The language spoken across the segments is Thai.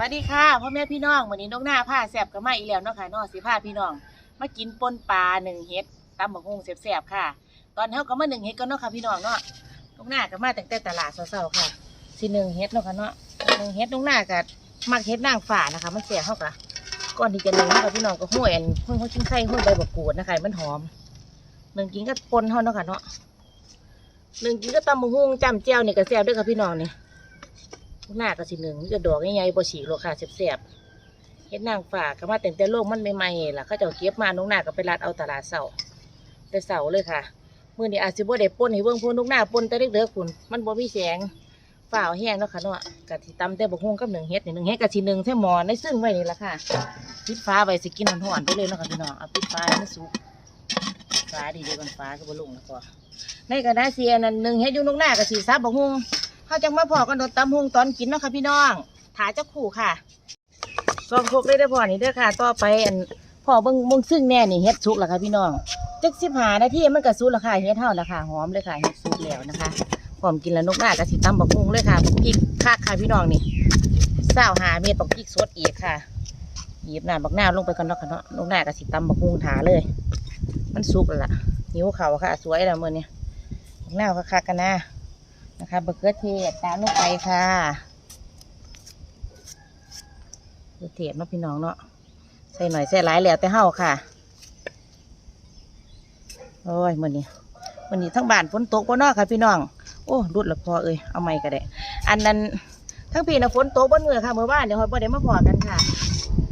วัสดีค่ะพ่อแม่พี่น้องวันนี้นกหน้าผ้าแสบกับมาอีกแล้วเนาะค่ะนาะสิผ้าพี่น้องมากินปนปลาหนึ่งเฮ็ดตำบักฮุงแสบๆค่ะ ตอนเฮาก็มาหนึ่งเฮ็ดก็เนาะค่ะพี่น้องเนาะนกหน้าก็มาตั้งแต่ตลาดเช้าๆค่ะสิหนึ่งเฮ็ดเนาะค่ะเนาะหนึ่งเฮ็ดนกหน้าก็มักเฮ็ดนางฝ่านะคะ มันแสบเฮากะก่อนที่จะหนึ่งเนาะค่ะพี่น้องก็ห้วยอันห้วยเขากินไข่ห้วยใบบักกูดนะคะมันหอมหนึ่งกินก็ปนเฮาเนาะค่ะเนาะหนึ่งกินก็ตำบักฮุงจำเจียวนี่ยก็แซ่บด้วยค่ะพี่น้องเนี่ หน้าก็สิหนึ่งมันจะดอกใหญ่ๆบ่ฉีกหรอกค่ะแซ่บๆเฮ็ดนางฝาก็มาแต่งแต่โลกมันใหม่ๆล่ะเขาเจ้าเก็บมาน้องหน้าก็ไปรัดเอาตลาดเสาแต่เสาเลยค่ะมื้อนี้อาจสิบ่ได้ป่นให้เบิ่งพวกนกหน้าป่นแต่เด็กๆคุณมันบ่มีแสงฝ้าแห้งเนาะค่ะเนาะกะสิตำแต่บกฮวงกับหนึ่งเฮ็ดหนึ่งเฮ็ดกะสิหนึ่งแท่หมอในซึ่งไว้นี่ละค่ะปิดฟ้าไว้สิกินร้อนๆไปเลยเนาะค่ะพี่น้องเอาปิดฟ้าให้มันสุกฟ้าดีเดียวมันฟ้าก็บ่ลงแล้วก็ในกระดาษเสียนั่นหนึ่งเฮ็ดอยู่นกหน้ากะสิซับบกฮวง เขาจังมาพอกันโดนตำหงตอนกินเนาะค่ะพี่น้องถาเจ้าขู่ค่ะซองพกได้ได้พอนี่เด้อค่ะ ต่อไปอันพอเบิ่งเบิ่งซึ่งแน่นี่เฮ็ดสุกแล้วค่ะพี่น้องจักสิบหานาทีมันก็สุกแล้วค่ะเฮ็ดเท่าแล้วค่ะหอมเลยค่ะเฮ็ดสุกแล้วนะคะพร้อมกินแล้วนกหน้ากระสิตำบักฮุงเลยค่ะบักพริกคักค่ะพี่น้องนี่เศร้าหาเม็ดบักพริกสดอีกค่ะหยิบหน้าบักหน้าลงไปก่อนเนาะค่ะเนาะนกหน้ากระสิตำบักฮุงถาเลย มันสุกแล้วล่ะหิวเข่าค่ะ สวยแล้วมื้อนี้บักหน้าคักกันนะ นะคะเบอร์เกอร์เทศตามลงไปค่ะเบอร์เทศเนาะพี่น้องเนาะใส่หน่อยใส่หลายแล้วแต่เฮาค่ะ โอ้ยมื้อนี้มื้อนี้ทั้งบ้านฝนตกบ่นาะค่ะพี่น้อง โอ้รุดละพอเอ้ยเอาไม่ก็ได้ อันนั้นทั้งพี่นะฝนตกบนเมือค่ะเมื่อวานเดี๋ยวเราบ่ได้มาพอกันค่ะ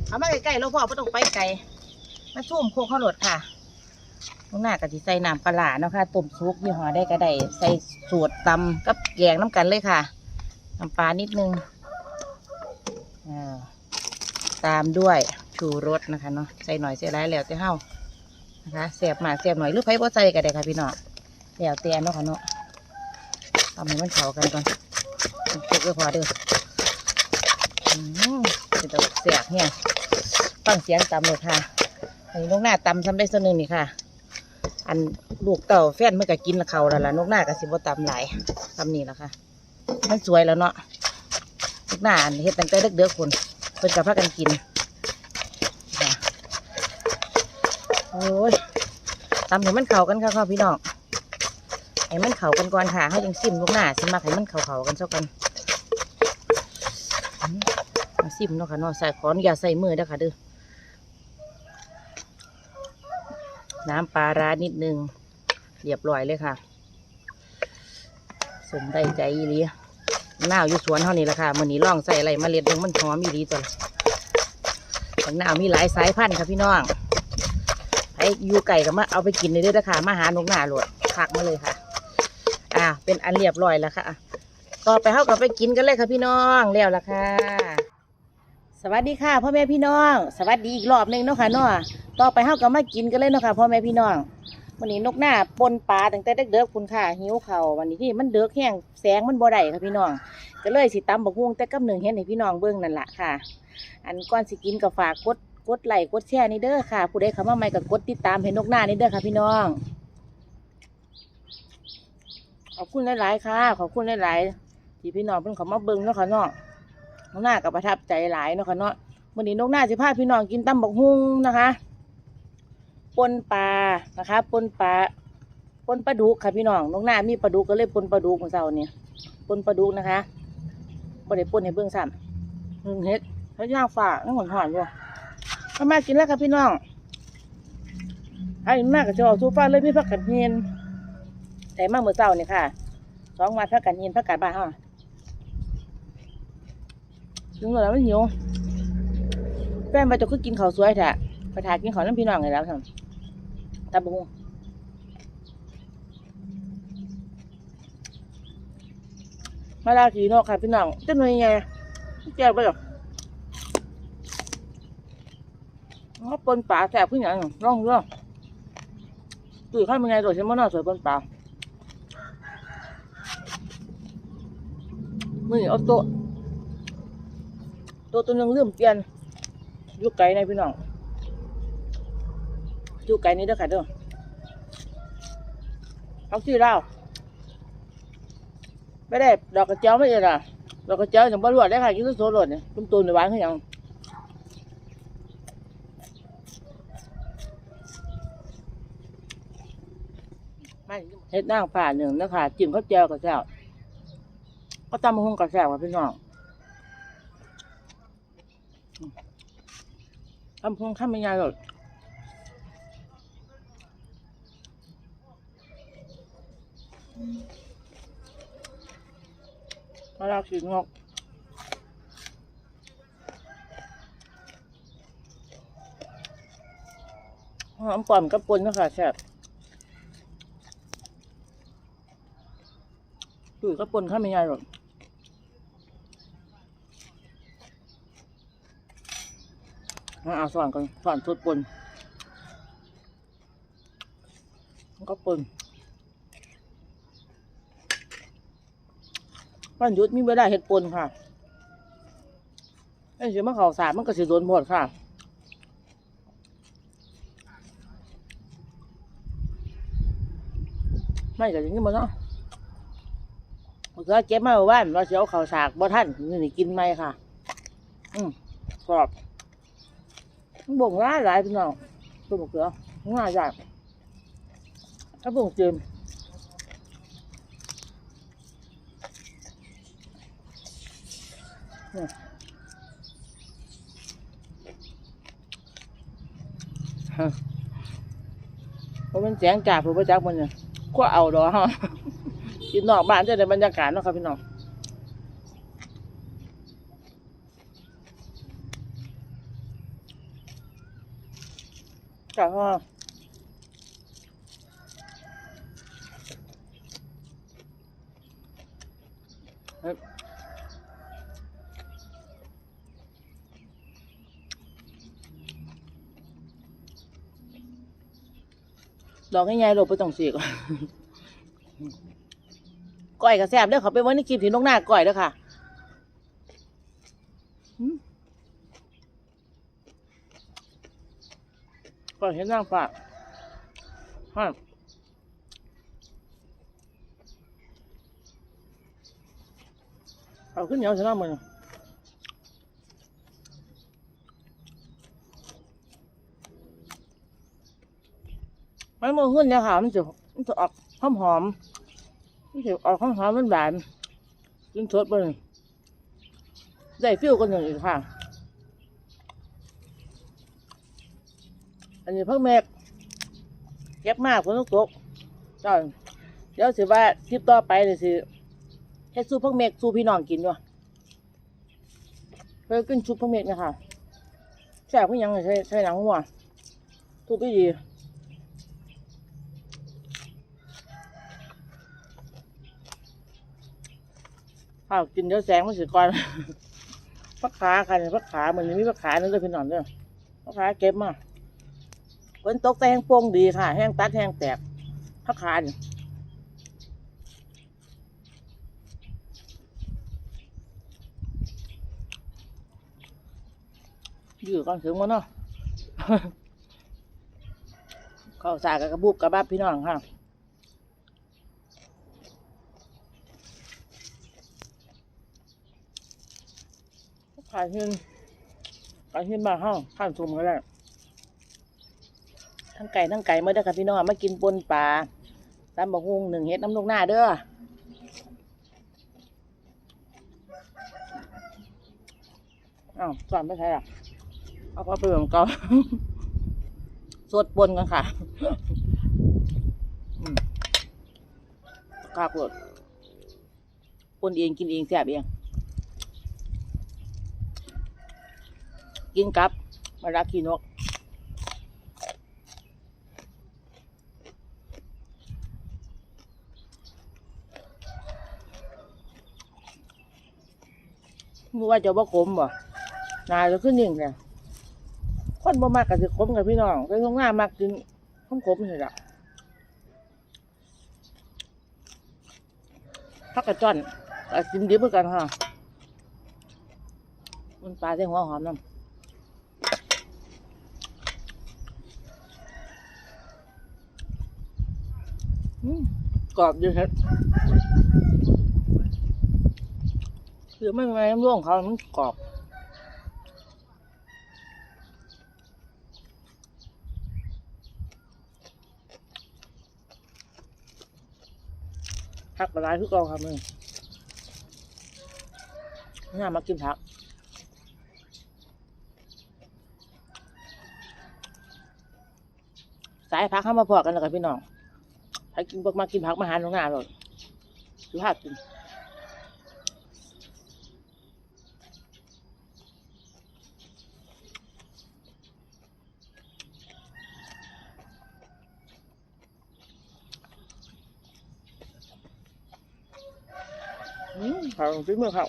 เอามาใกล้ๆเราพอบ่ต้องไปไกลมาชุ่มโคกข้าวหลดค่ะ ข้างหน้าก็สิใส่น้ำปลาร้าเนาะค่ะต้มซุปยี่ห้อได้ก็ได้ใส่สูตรตำกับแกงน้ำกันเลยค่ะน้ำปลานิดนึงตามด้วยชูรสนะคะเนาะใส่หน่อยใส่หลายแล้วแต่เฮานะคะแสบมากแสบหน่อยหรือไผ่บ่ใส่ก็ได้ค่ะพี่เนาะแล้วแต่เนาะค่ะเนาะทำให้มันเข้ากันก่อนเก็บไว้พอเด้ออืมเป็นตะแสบเนี่ยฟังเสียงตำเลยค่ะอันนี้ลูกหน้าตำทำได้ส่วนหนึ่งนี่ค่ะ อันลูกเต่าแฟนมันก็กินเขาแล้วล่ะนกหน้าก็สิบ่ตำหลายตำนี่แหละค่ะ มันสวยแล้วเนาะนกหน้าอันเฮ็ดตั้งแต่เด็กๆคนเพิ่นกับพากันกินโอ้ยตำให้มันเข้ากันค่ะค่ะพี่น้องให้มันเข้ากันก่อนค่ะให้ยังซิมลูกหน้าสิมักให้มันเข้าๆกันซะก่อนอืมาซิมเนาะค่ะเนาะใส่ขออนุญาตใส่มือเด้อค่ะเด้อ น้ำปลาร้านิดนึง เรียบร้อยเลยค่ะสมได้ใจอีหลีหน้าวอยู่สวนเท่านี้แหละค่ะมันนี้ล่องใส่อะไรมาเล็ดลงมันหอมอีหลีตัวหน้ามีหลายสายพันธุ์ค่ะพี่น้องไอ้ยูไก่ก็มาเอาไปกินเลยเด้อค่ะมาหานกหน้าหลวดผักมาเลยค่ะ อ่า เป็นอันเรียบร้อยแล้วค่ะ ต่อไปเข้ากับไปกินกันเลยค่ะพี่น้องแล้วละค่ะ สวัสดีค่ะพ่อแม่พี่น้อง สวัสดีอีกรอบหนึ่งเนาะค่ะเนาะต่อไปเฮาก็มากินกันเลยเนาะค่ะพ่อแม่พี่น้องวันนี้นกหน้าปนปลาตั้งแต่เด็กๆคุณค่ะหิวเขาวันนี้ที่มันเดือกแห้งแสงมันบ่ได้ค่ะพี่น้อง ก็เลยสิตำบักฮวงแต่กับหนึ่งเห็นให้พี่น้องเบิ่งนั่นแหละค่ะ อันก่อนสิกินก็ฝากกดกดไลค์กดแชร์นี่เด้อค่ะ ผู้ใดเข้ามาใหม่ก็กดติดตามให้นกหน้านี่เด้อค่ะพี่น้องขอบคุณหลายๆค่ะขอบคุณหลายๆที่พี่น้องเพิ่นเขามาเบิ่งเนาะค่ะเนาะ นกหน้าก็ประทับใจหลายเนาะค่ะเนาะวันนี้นกหน้าสิพาพี่น้องกินตำบักฮุ้งนะคะปนปลานะคะปนปลาปนปลาดุกค่ะพี่น้องนกหน้ามีปลาดุกก็เลยปนปลาดุกของเสาเนี่ยปนปลาดุกนะคะบ่ได้ปนให้เบื้องซ้ำหนึ่งเฮ็ดแล้วย่างฝาน้ำหวานหวานด้วยมากินแล้วค่ะพี่น้องไอ้มากกับจะออกซูฟ้าเลยมีผักกัดเฮียนแต่มาเมื่อเช้าเนี่ยค่ะสองวันผักกัดเฮียนผักกัดบ้านเฮา ถึงแล้วมันหิวแป้งไปจะคือกินข้าวสวยแท้ไปถ่ายกินข้าวน้ำพี่น้องไงแล้วท่านตาบุงมาลาขี่นกค่ะพี่น้องเจ้าหน่วยไงแก้วไปหรออ๋อปนป่าแสบขึ้นอย่างร่องเรื่องตื่นข้ามยังไงตัวฉันมันน่าสวยปนป่ามือเอาโต๊ะโต๊ะตัวนึงเริ่มเปลี่ยนอยู่ไกลในพี่น้องอยู่ไกลนี้เด้อค่ะเด้อเอาชื่อเราไม่ได้ ดอกกระเจียวไม่เอ็ดอะเราก็เจ้าอย่างบ่รวดได้ค่ะกินโซรวดเนี่ยตุ้มตูนในหวานคือหยังเฮ็ดนางผ่าหนึ่งนะคะจิ้มข้าวเจียวกับแซ่บก็ตำมะฮุ่งกับแซ่บค่ะพี่น้อง ตำมะฮุ่งข้ามไม่ยายหรอกมาลากสีงอกหอมปอมกับปนนะคะแซ่บอยู่กับปนข้ามไม่ยายหรอกมา เอาสอนกันสอนสุดปนแล้วก็ปนวันหยุดมีเวลาเฮ็ดปนค่ะไอ้สิมาเขาสารมันก็สิโดนหมดค่ะไม่ก็อย่างนี้มันเนาะเมื่อกี้เก็บมาเมื่านว่าสิเอาข้าวสากบ่ท่านนี่กินไหมค่ะ อืมกรอบ บ่งร้ายหลายพี่น้องตัวมะเขือง่ายจังถ้าบ่งเจิมฮะเพราะมันแสงจากผู้ประจักษ์มันเนี่ยก็เอาดอกฮะกินนอกบ้านจะได้บรรยากาศเนาะครับพี่น้อง จ้าฮะดอกง่ายๆโลดไปต้องสีกก้อยกับแซบเด้อเขาไปไว้ในคลิปที่น้องหน้าก้อยเด้อค่ะหืมก้ อยเห็นนางฟ้าฮะเอาขึ้นเหนียวชนะมันมันมันขึ้นเนี่ยค่ะมันจะมันจะออกหอมหอมมันจะออกข้างหอมมันหวานกินสดไปเลยได้ฟิวกันหนึ่งอีกค่ะ อันนี้เพิ่งแมกเก็บมากฝนตกตกจ้าเดี๋ยวสิว่าคลิปต่อไปเลยสิเฮ็ดซูปเพิ่งเมกสู้พี่น้องกินด้วยเพิ่งกินซุปเพิ่งเมกเนะคะแซ่บพิ่ยังใช้ใช้หนังหัวทุบไปดีข้าวกินเดี๋ยวแสงมันสิก่อนพักขาค่ะเนี่ยพักขาเหมือนมีพักขานึงเลยพี่น้องเด้อพักขาเก็บมา ฝนตกแต่แห้งโป่งดีค่ะ แห้งตัดแห้งแตกพักขานี่ยอยู่ก่อนถึงมันเนาะข้าวสากกับกระบุกกระบับพี่น้องค่ะขายขึ้นขายขึ้นมาห้องข้ามชมก็ได้ ทั้งไก่ทั้งไก่เมื่อได้อค่ะพี่น้องมากินปนปลาตำบักฮุงหนึ่งเฮ็ดน้ำลูกหน้าเด้ออ้าวสอนไม่ใช่หรอเอาเข้าไปเหมือนเก่าสดปนกันค่ะอืมกากหลดปนเองกินเองแซ่บเอง กินกับมะระขี้นก มูว่าจะบ่ขมบ่นายจะขึ้นยิ่งเนี่ยคนบ่มากกับสิขมกับพี่น้องแต่ตรงหน้ามากกินขมขมนี่แหละพักกระจ้อนกินดิบเหมือนกันค่ะมันปลาใส่หัวหอมน้ำกรอบดีครับ คือไม่ไม่น้ำร่วงเขามันกรอบผักปลาร้าทุกกองครับมึงน่ามากินผักสายพักเข้ามาพอกันแล้วกันพี่น้องให้กินพวกมากินผักมาหาตรงหน้าเลยดูภาพกิน อืมเขาฝีมือเขา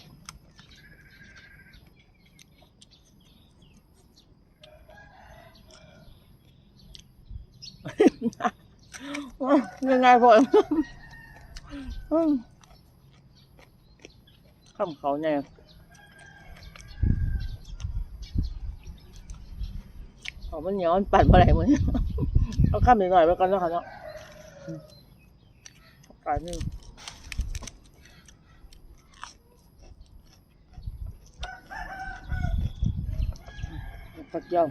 ยังไงพ่ออืมข้ามเขาเนี่ยเขามันเหนียวมันปั่นมาไหนมัน เอาข้ามหน่อยๆไผักเจียว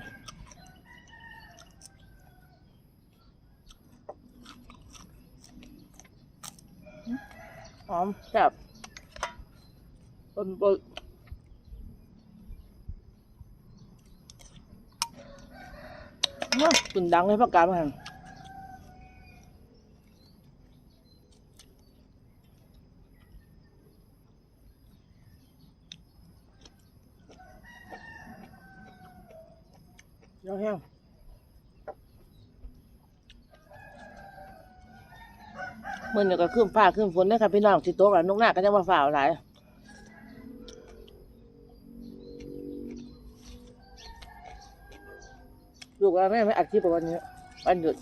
หอมแซ่บปนปนมาตุนดังเลยพักการมาหันเดี๋ยวแห้ง มื่อนี่ก็ขึ้นฟ้าขึ้นฝนนะครับพี่น้องที่โต๊ะกับนกหน้าก็จะมาฝ่าวหลายลูกเราไม่ไม่อัดคลิปวันนี้วันหยุด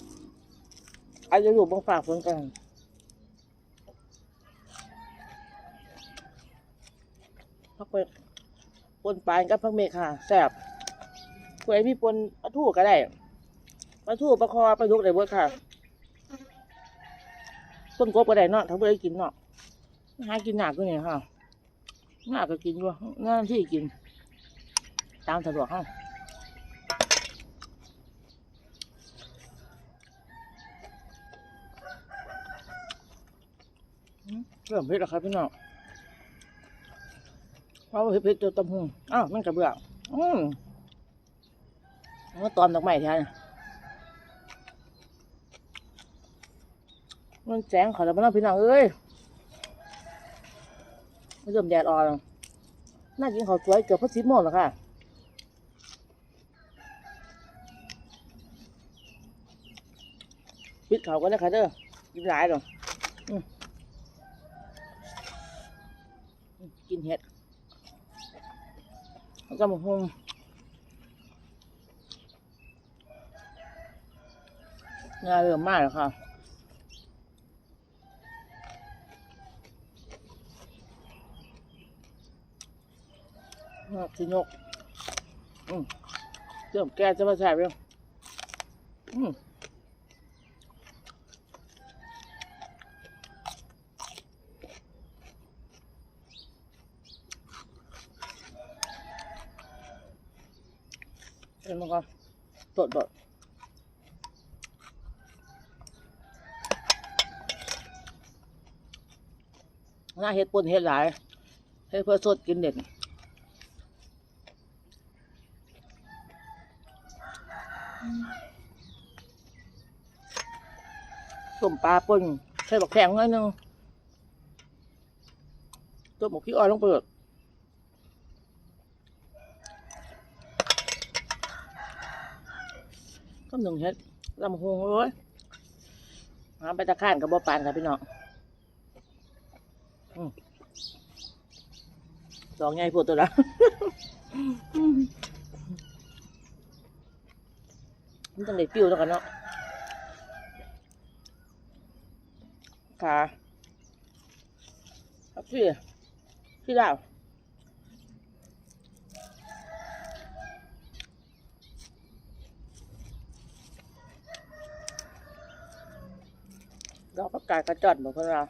อาจจะอยู่บางฝ่าฝนกันพักไปปนปลายกับพักเมฆค่ะแซ่บคุยพี่ปนปลาทูก็ได้ปลาทูปลาคอปลาดุกได้เบิดค่ะ ต้นกบก็ได้เนาะถ้าเพื่อกินเนาะหากินหนักก็เนี่ยค่ะหนักก็กินด้วยหน้าที่กิน ตามสะดวกค่ะเริ่มเผ็ดแล้วครับพี่น้องเพราะว่าเผ็ดๆตัวตำหงอ้าวมันกระเบื้องอืมแล้วตอนดอกไม้แทน มันแสงเขาแล้วมันเอาพี่น้องเอ้ยมันเริ่มแดดอ่อนน่ากินข้าวสวยเกือบพอสิบโมงแล้วค่ะปิดเขาก็ได้ค่ะเด้อกินหลายหรอกกินเห็ดแล้วก็มาหุงงานเริ่มมากแล้วค่ะ นกสินกอืมเริ่มแก่จะมาแสบยังอืมเอ็นมันก็ตดบดหน้าเห็ดปนเห็ดหลายเห็ดเพื่อสดกินเด็ด ต้มปลาป่นใส่บักแข็งหน่อยนึงต้มหมกขี้อ้อยลงไปเลยก็หนึ่งเฮ็ดลำหงเลยหาไปตะข้านกับบ่ปานครับพี่น้องอืมสองไงพูดตัวละ มันจังได้ปิ้วแล้วกันเนาะขาครับพี่พี่ดาวเราก็กายกระจอดเหมือนคนเรา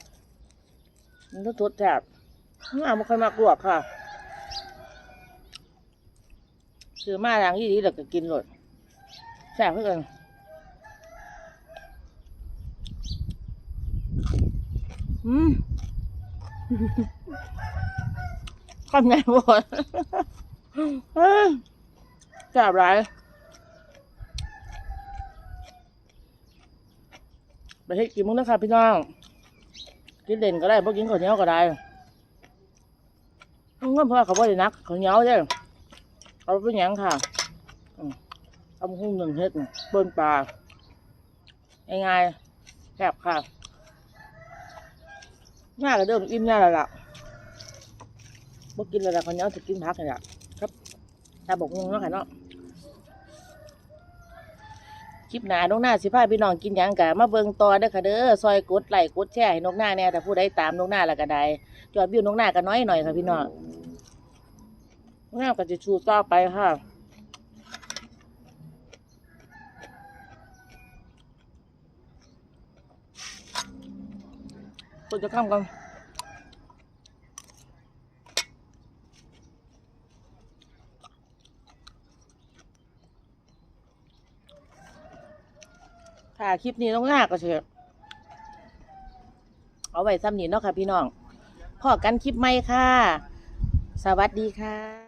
มันต้องทดแทบงาไม่ค่อยมากลวกค่ะ ซื้อมาทางที่ดีแล้วก็กินหลด แซ่บเพื่อนอืมคำไงบ่เอ้ยแซ่บไรไปให้กินมึงนะครับพี่น้อง กินเด่นก็ได้พวกกินข้าวเหนียวก็ได้มึงก็เพราะเขาบ่ได้นักข้าวเหนียวเด้อเอาไปหยังค่ะ ทำหุ้งหนึ่งเฮ็ดน่ะเบิ้นปลาง่ายๆแซ่บค่ะง่ายก็เดิมอิ่มง่ายแล้วล่ะบ่กินแล้วล่ะข้าวเนียจะกินผักนี่ล่ะครับตาบอกงงเนาะค่ะเนาะคลิปหน้าน้องหน้าสิพาพี่น้องกินหยังกะมาเบิ่งต่อเด้อค่ะเด้อซอยกดไลค์กดแชร์ให้น้องหน้าแน่แต่ผู้ใดตามน้องหน้าแล้วก็ได้ยอดวิวน้องหน้าก็น้อยหน่อยค่ะพี่น้องน้องหน้าก็จะชูต่อไปค่ะ tôi cho không ค่ะคลิปนี้ต้องลากก็เถอะเอาไว้ซ้ำนี้เนาะค่ะพี่น้องพอกันคลิปใหม่ค่ะ สวัสดีค่ะ